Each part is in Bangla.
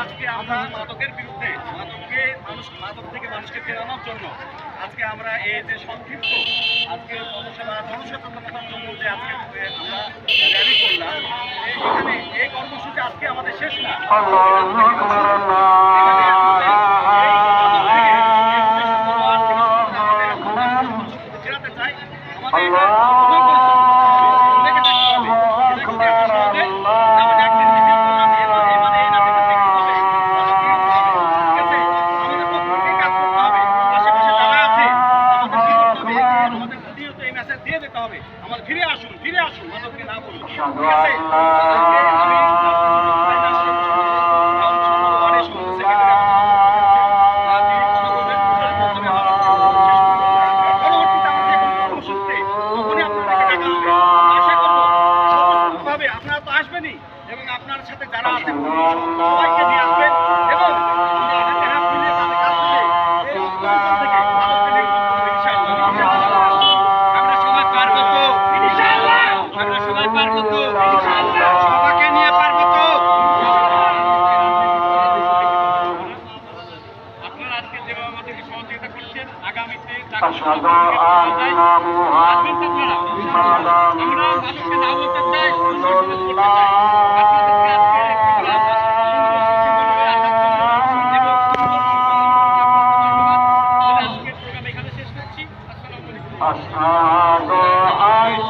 আজকে আমরা মাদকের বিরুদ্ধে মানুষ মাদক থেকে মানুষকে ফেরানোর জন্য আজকে আমরা এই যে সংক্ষিপ্ত আজকে জনসেবা জনসচেতনতার জন্য যে আজকে আমরা র্যালি করলাম এখানে এই কর্মসূচি আজকে আমাদের শেষ না। চাই। আমাদের দিয়ে যেতে হবে। আমাদের ফিরে আসুন, ফিরে আসুন, মাদককে না বলুন। ঠিক আছে? আমার আপনারা তো আসবেনই এবং আপনার সাথে যারা আছে সবাইকে নিয়ে আসবেন আজকে যেভাবে আমাদেরকে সহযোগিতা করছেন আগামীতে أشهد أن محمدا আমরা মানুষকে না বলতে চাই সমাজ করতে চাই আপনাদেরকে আজকে একটি ক্লাস আজকের প্রোগ্রাম এখানে শেষ করছি আসসালামু আলাইকুম أشهد أن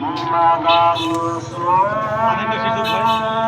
محمدا رسول